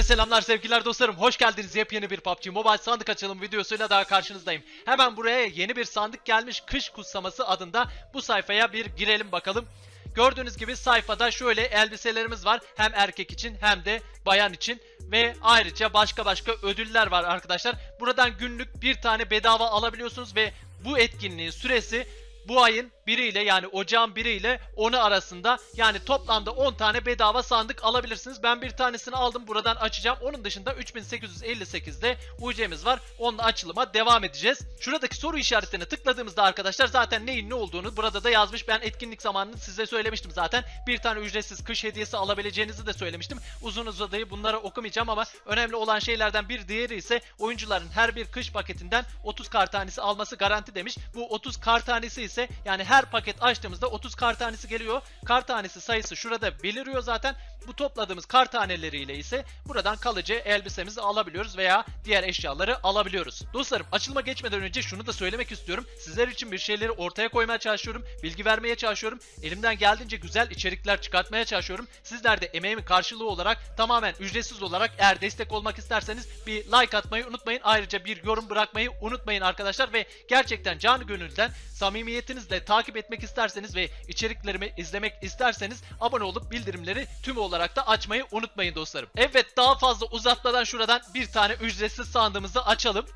Herkese selamlar sevgiler dostlarım. Hoş geldiniz yepyeni bir PUBG Mobile sandık açılım videosuyla daha karşınızdayım. Hemen buraya yeni bir sandık gelmiş kış kutsaması adında bu sayfaya bir girelim bakalım. Gördüğünüz gibi sayfada şöyle elbiselerimiz var. Hem erkek için hem de bayan için. Ve ayrıca başka başka ödüller var arkadaşlar. Buradan günlük bir tane bedava alabiliyorsunuz ve bu etkinliğin süresi bu ayın biriyle yani ocağın biriyle 10'u arasında yani toplamda 10 tane bedava sandık alabilirsiniz. Ben bir tanesini aldım buradan açacağım. Onun dışında 3858'de UC'miz var. Onunla açılıma devam edeceğiz. Şuradaki soru işaretine tıkladığımızda arkadaşlar zaten neyin ne olduğunu burada da yazmış. Ben etkinlik zamanını size söylemiştim zaten. Bir tane ücretsiz kış hediyesi alabileceğinizi de söylemiştim. Uzun uzadığı bunları okumayacağım ama önemli olan şeylerden bir diğeri ise oyuncuların her bir kış paketinden 30 kar tanesi alması garanti demiş. Bu 30 kar tanesi ise yani her paket açtığımızda 30 kar tanesi geliyor. Kar tanesi sayısı şurada beliriyor zaten. Bu topladığımız kar taneleriyle ise buradan kalıcı elbisemizi alabiliyoruz veya diğer eşyaları alabiliyoruz. Dostlarım açılıma geçmeden önce şunu da söylemek istiyorum. Sizler için bir şeyleri ortaya koymaya çalışıyorum. Bilgi vermeye çalışıyorum. Elimden geldiğince güzel içerikler çıkartmaya çalışıyorum. Sizler de emeğimin karşılığı olarak tamamen ücretsiz olarak eğer destek olmak isterseniz bir like atmayı unutmayın. Ayrıca bir yorum bırakmayı unutmayın arkadaşlar ve gerçekten canı gönülden samimiyetinizle takip etmek isterseniz ve içeriklerimi izlemek isterseniz abone olup bildirimleri tüm olarak da açmayı unutmayın dostlarım. Evet daha fazla uzatmadan şuradan bir tane ücretsiz sandığımızı açalım.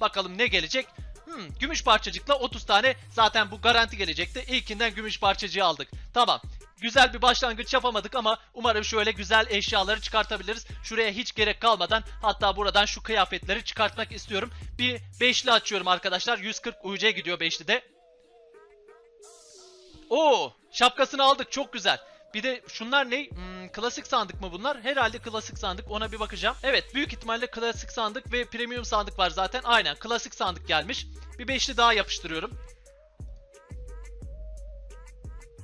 Bakalım ne gelecek? Hmm, gümüş parçacıkla 30 tane zaten bu garanti gelecekti. İlkinden gümüş parçacığı aldık. Tamam. Güzel bir başlangıç yapamadık ama umarım şöyle güzel eşyaları çıkartabiliriz. Şuraya hiç gerek kalmadan hatta buradan şu kıyafetleri çıkartmak istiyorum. Bir beşli açıyorum arkadaşlar. 140 UC gidiyor beşli de. Oo, şapkasını aldık çok güzel. Bir de şunlar ne? Hmm, klasik sandık mı bunlar? Herhalde klasik sandık. Ona bir bakacağım. Evet, büyük ihtimalle klasik sandık ve premium sandık var zaten. Aynen, klasik sandık gelmiş. Bir beşli daha yapıştırıyorum.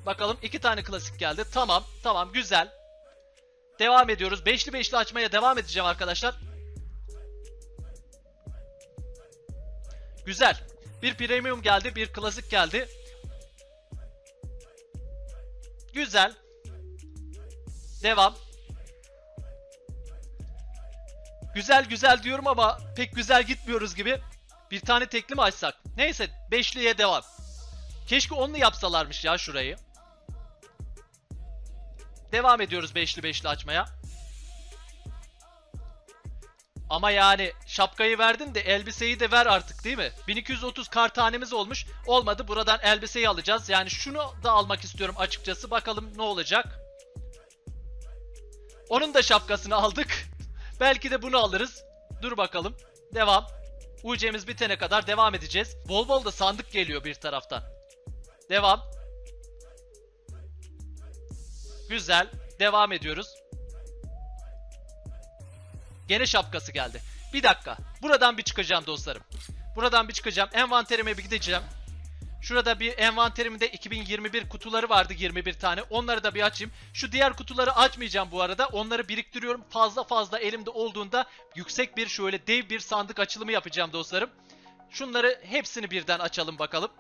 Bakalım iki tane klasik geldi. Tamam, tamam, güzel. Devam ediyoruz. Beşli beşli açmaya devam edeceğim arkadaşlar. Güzel. Bir premium geldi, bir klasik geldi. Güzel. Devam. Güzel güzel diyorum ama pek güzel gitmiyoruz gibi. Bir tane tekli mi açsak? Neyse beşliye devam. Keşke onlu yapsalarmış ya şurayı. Devam ediyoruz beşli beşli açmaya. Ama yani şapkayı verdin de elbiseyi de ver artık değil mi? 1230 kar tanemiz olmuş. Olmadı buradan elbiseyi alacağız. Yani şunu da almak istiyorum açıkçası. Bakalım ne olacak. Onun da şapkasını aldık. Belki de bunu alırız. Dur bakalım. Devam. UC'miz bitene kadar devam edeceğiz. Bol bol da sandık geliyor bir taraftan. Devam. Güzel. Devam ediyoruz. Gene şapkası geldi. Bir dakika. Buradan bir çıkacağım dostlarım. Buradan bir çıkacağım. Envanterime bir gideceğim. Şurada bir envanterimde 2021 kutuları vardı 21 tane. Onları da bir açayım. Şu diğer kutuları açmayacağım bu arada. Onları biriktiriyorum. Fazla fazla elimde olduğunda yüksek bir şöyle dev bir sandık açılımı yapacağım dostlarım. Şunları hepsini birden açalım bakalım.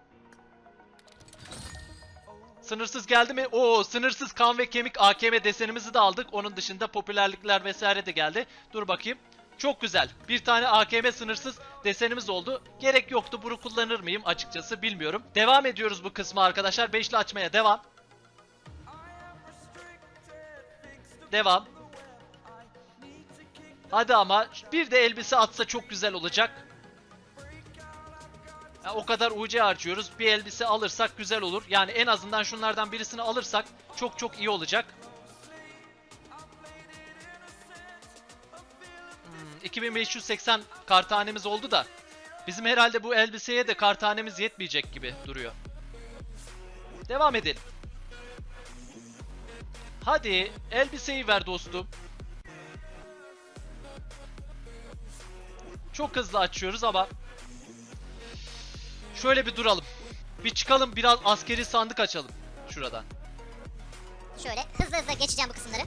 Sınırsız geldi mi? Oo sınırsız kan ve kemik AKM desenimizi de aldık. Onun dışında popülerlikler vesaire de geldi. Dur bakayım. Çok güzel. Bir tane AKM sınırsız desenimiz oldu. Gerek yoktu. Bunu kullanır mıyım açıkçası bilmiyorum. Devam ediyoruz bu kısmı arkadaşlar. Beşli açmaya devam. Devam. Hadi ama bir de elbise atsa çok güzel olacak. Ya o kadar UC harcıyoruz. Bir elbise alırsak güzel olur. Yani en azından şunlardan birisini alırsak çok çok iyi olacak. Hmm, 2580 kartanemiz oldu da bizim herhalde bu elbiseye de kartanemiz yetmeyecek gibi duruyor. Devam edelim. Hadi elbiseyi ver dostum. Çok hızlı açıyoruz ama Şöyle bir duralım. Bir çıkalım biraz askeri sandık açalım. Şuradan. Şöyle hızlı hızlı geçeceğim bu kısımları.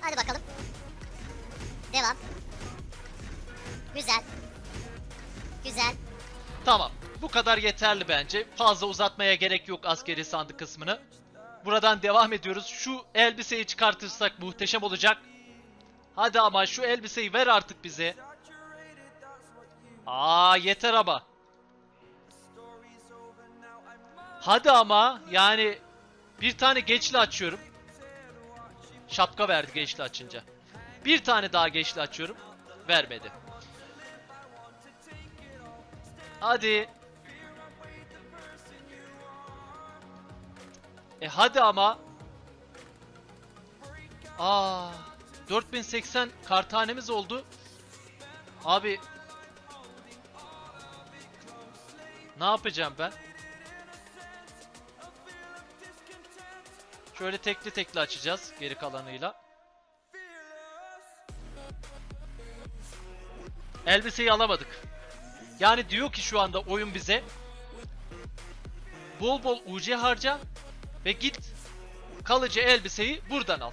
Hadi bakalım. Devam. Güzel. Güzel. Tamam. Bu kadar yeterli bence. Fazla uzatmaya gerek yok askeri sandık kısmını. buradan devam ediyoruz. Şu elbiseyi çıkartırsak muhteşem olacak. Hadi ama şu elbiseyi ver artık bize. Aa yeter ama. Hadi ama yani bir tane geçli açıyorum. Şapka verdi geçli açınca. Bir tane daha geçli açıyorum. Vermedi. Hadi. E hadi ama. Aa, 4080 kartanemiz oldu. Abi Ne yapacağım ben? Şöyle tekli tekli açacağız geri kalanıyla. Elbiseyi alamadık. Yani diyor ki şu anda oyun bize bol bol UC harca ve git kalıcı elbiseyi buradan al.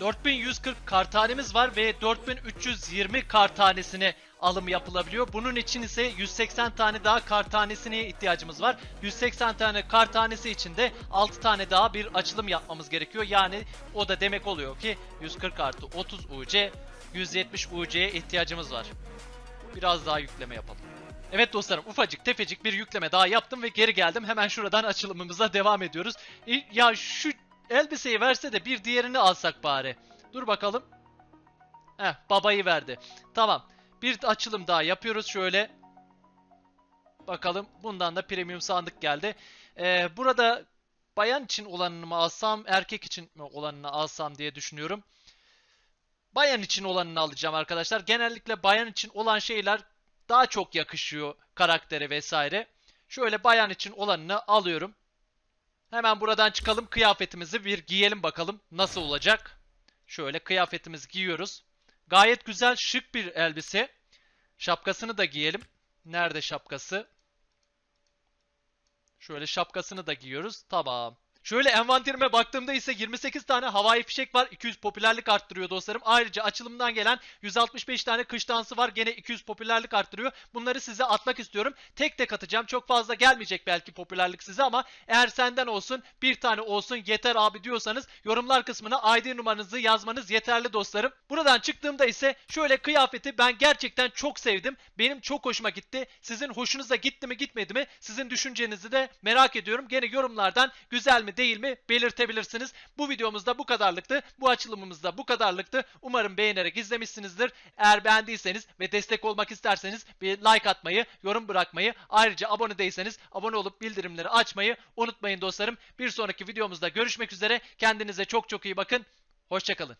4140 kartanemiz var ve 4320 kartanesine alım yapılabiliyor. Bunun için ise 180 tane daha kartanesine ihtiyacımız var. 180 tane kartanesi için de 6 tane daha bir açılım yapmamız gerekiyor. Yani o da demek oluyor ki 140 artı 30 UC 170 UC'ye ihtiyacımız var. Biraz daha yükleme yapalım. Evet dostlarım ufacık tefecik bir yükleme daha yaptım ve geri geldim. Hemen şuradan açılımımıza devam ediyoruz. Ya şu elbiseyi verse de bir diğerini alsak bari. Dur bakalım. Heh babayı verdi. Tamam. Bir açılım daha yapıyoruz şöyle. Bakalım bundan da premium sandık geldi. Ee, burada bayan için olanını mı alsam erkek için mi olanını alsam diye düşünüyorum. Bayan için olanını alacağım arkadaşlar. Genellikle bayan için olan şeyler daha çok yakışıyor karaktere vesaire. Şöyle bayan için olanını alıyorum. Hemen buradan çıkalım kıyafetimizi bir giyelim bakalım nasıl olacak. Şöyle kıyafetimizi giyiyoruz. Gayet güzel şık bir elbise. Şapkasını da giyelim. Nerede şapkası? Şöyle şapkasını da giyiyoruz. Tamam. Şöyle envanterime baktığımda ise 28 tane havai fişek var. 200 popülerlik arttırıyor dostlarım. Ayrıca açılımdan gelen 165 tane kış dansı var. Gene 200 popülerlik arttırıyor. Bunları size atmak istiyorum. Tek tek atacağım. Çok fazla gelmeyecek belki popülerlik size ama eğer senden olsun bir tane olsun yeter abi diyorsanız yorumlar kısmına ID numaranızı yazmanız yeterli dostlarım. Buradan çıktığımda ise şöyle kıyafeti ben gerçekten çok sevdim. Benim çok hoşuma gitti. Sizin hoşunuza gitti mi gitmedi mi? Sizin düşüncenizi de merak ediyorum. Gene yorumlardan güzel değil mi belirtebilirsiniz. Bu videomuzda bu kadarlıktı. Bu açılımımızda bu kadarlıktı. Umarım beğenerek izlemişsinizdir. Eğer beğendiyseniz ve destek olmak isterseniz bir like atmayı, yorum bırakmayı, ayrıca abone değilseniz abone olup bildirimleri açmayı unutmayın dostlarım. Bir sonraki videomuzda görüşmek üzere. Kendinize çok çok iyi bakın. Hoşçakalın.